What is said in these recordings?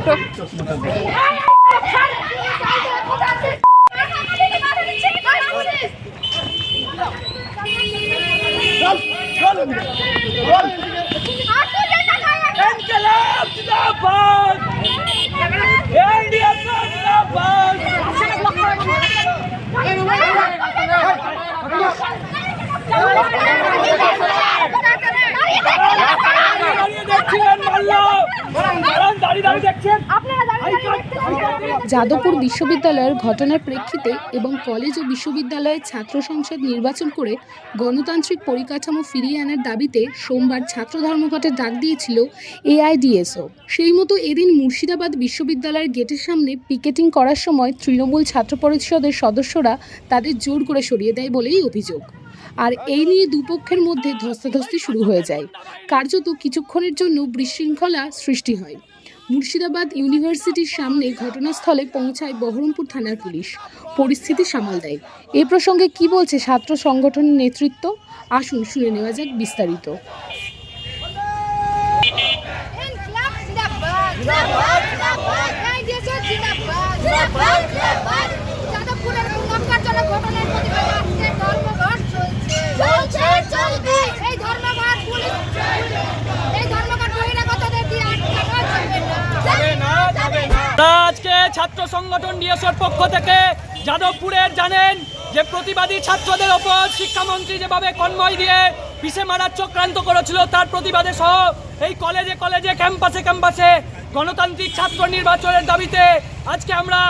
দেখো। ইনকলাব জিন্দাবাদ এনডিএফ জিন্দাবাদ দাঁড়িয়ে দেখছিলেন মাল্ল দাঁড়িয়ে দাঁড়িয়ে দেখছেন যাদবপুর বিশ্ববিদ্যালয়ের ঘটনার প্রেক্ষিতে এবং কলেজ ও বিশ্ববিদ্যালয়ের ছাত্র সংসদ নির্বাচন করে গণতান্ত্রিক পরিকাঠামো ফিরিয়ে আনার দাবিতে সোমবার ছাত্র ধর্মঘটের ডাক দিয়েছিল এআইডিএসও। সেই মতো এদিন মুর্শিদাবাদ বিশ্ববিদ্যালয়ের গেটের সামনে পিকেটিং করার সময় তৃণমূল ছাত্র পরিষদের সদস্যরা তাদের জোর করে সরিয়ে দেয় বলেই অভিযোগ। আর এই নিয়ে দুপক্ষের মধ্যে ধস্তাধস্তি শুরু হয়ে যায়। কার্যত কিছুক্ষণের জন্য বিশৃঙ্খলা সৃষ্টি হয়। মুর্শিদাবাদ ইউনিভার্সিটির সামনে ঘটনাস্থলে পৌঁছায় বহরমপুর থানার পুলিশ। পরিস্থিতি সামাল দেয়। এ প্রসঙ্গে কি বলছে ছাত্র সংগঠনের নেতৃত্ব? আসুন শুনে নেওয়া যাক বিস্তারিত আইডিএসও জিন্দাবাদ জিন্দাবাদ জিন্দাবাদ যাদবপুরের কুলঙ্কারজনক ঘটনার প্রতিবাদে আজকে ধর্মঘট চলছে চলছে চলবে এই ধর্মঘট পুলিশ এই ধর্মঘট বহিরাগতদের দিয়ে আটকানো যাবে না যাবে না আজকে ছাত্র সংগঠন ডিএসওর পক্ষ থেকে যাদবপুরের জানেন যে প্রতিবাদী ছাত্রদের ওপর শিক্ষামন্ত্রী যেভাবে কনভয় দিয়ে পিছে মারার চক্রান্ত করেছিল, তার প্রতিবাদে সহ এই কলেজে কলেজে, ক্যাম্পাসে ক্যাম্পাসে গণতান্ত্রিক ছাত্র নির্বাচনের দাবিতে আজকে আমরা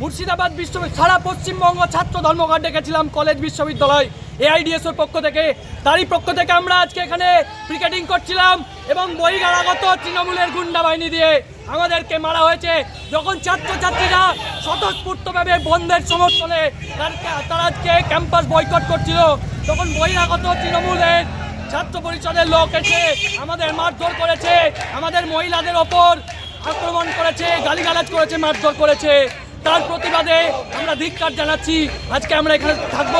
মুর্শিদাবাদ বিশ্ববিদ্যালয় সারা পশ্চিমবঙ্গ ছাত্র ধর্মঘট ডেকেছিলাম কলেজ বিশ্ববিদ্যালয়। এআইডিএসওর পক্ষ থেকে, তারই পক্ষ থেকে আমরা আজকে এখানে ক্রিকেটিং করছিলাম এবং বহিরাগত তৃণমূলের গুন্ডা বাহিনী দিয়ে আমাদেরকে মারা হয়েছে। যখন ছাত্রছাত্রীরা স্বতঃস্ফূর্তভাবে বন্ধের সমর্থনে তার- তারা আজকে ক্যাম্পাস বয়কট করছিল, তখন বহিরাগত তৃণমূলের ছাত্র পরিষদের লোক এসে আমাদের মারধর করেছে, আমাদের মহিলাদের ওপর আক্রমণ করেছে, গালিগালাজ করেছে, মারধর করেছে। তার প্রতিবাদে আমরা ধিক্কার জানাচ্ছি। আজকে আমরা এখানে থাকব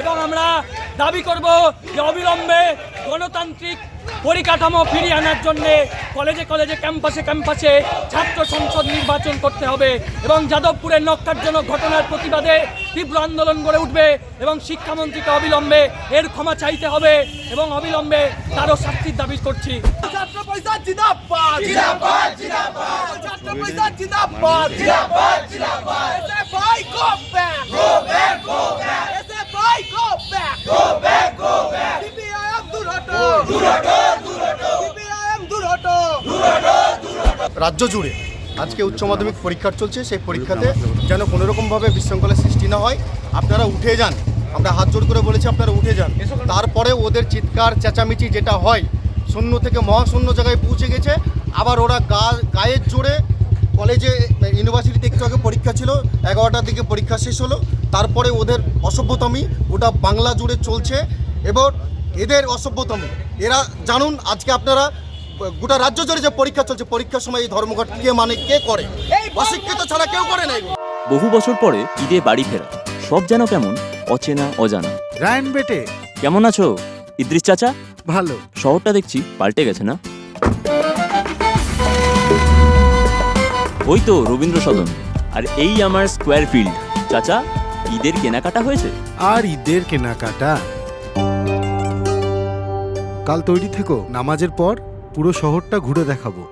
এবং আমরা দাবি করব যে অবিলম্বে গণতান্ত্রিক পরিকাঠামো ফিরিয়ে আনার জন্য কলেজে কলেজে ক্যাম্পাসে ক্যাম্পাসে ছাত্র সংসদ নির্বাচন করতে হবে এবং যাদবপুরের নক্কারজনক ঘটনার প্রতিবাদে তীব্র আন্দোলন গড়ে উঠবে এবং শিক্ষামন্ত্রীকে অবিলম্বে এর ক্ষমা চাইতে হবে এবং অবিলম্বে তারও শাস্তির দাবি করছি। ছাত্র পয়সা জিন্দাবাদ জিন্দাবাদ জিন্দাবাদ ছাত্র পয়সা জিন্দাবাদ জিন্দাবাদ রাজ্য জুড়ে আজকে উচ্চ মাধ্যমিক পরীক্ষা চলছে সেই পরীক্ষাতে যেন কোনো রকমভাবে বিশৃঙ্খলার সৃষ্টি না হয়। আপনারা উঠে যান। আমরা হাত জোর করে বলেছি আপনারা উঠে যান। তারপরে ওদের চিৎকার চেঁচামেচি যেটা হয় শূন্য থেকে মহাশূন্য জায়গায় পৌঁছে গেছে। আবার ওরা গা গায়ের জোরে কলেজে ইউনিভার্সিটিতে একটু আগে পরীক্ষা ছিল এগারোটার দিকে পরীক্ষা শেষ হলো। তারপরে ওদের অসভ্যতমি গোটা বাংলা জুড়ে চলছে। এবং এদের অসভ্যতমি। এরা জানুন আজকে আপনারা গোটা রাজ্য জুড়ে যে পরীক্ষা চলছে পরীক্ষার সময় এই ধর্মঘট কে মানে কে করে? অশিক্ষিত ছাড়া কেউ করে না বহু বছর পরে ঈদে বাড়ি ফেরা। সব যেন কেমন অচেনা অজানা। রায়ন বেটে। কেমন আছো ইদ্রিস চাচা? ভালো। শহরটা দেখছি পাল্টে গেছে না? ওই তো রবীন্দ্র সদন আর এই আমার স্কোয়ার ফিল্ড চাচা ঈদের কেনাকাটা হয়েছে? আর ঈদের কেনাকাটা? কাল তৈরি থেকো নামাজের পর পুরো শহরটা ঘুরে দেখাবো।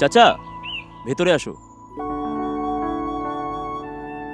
চাচা ভেতরে আসো।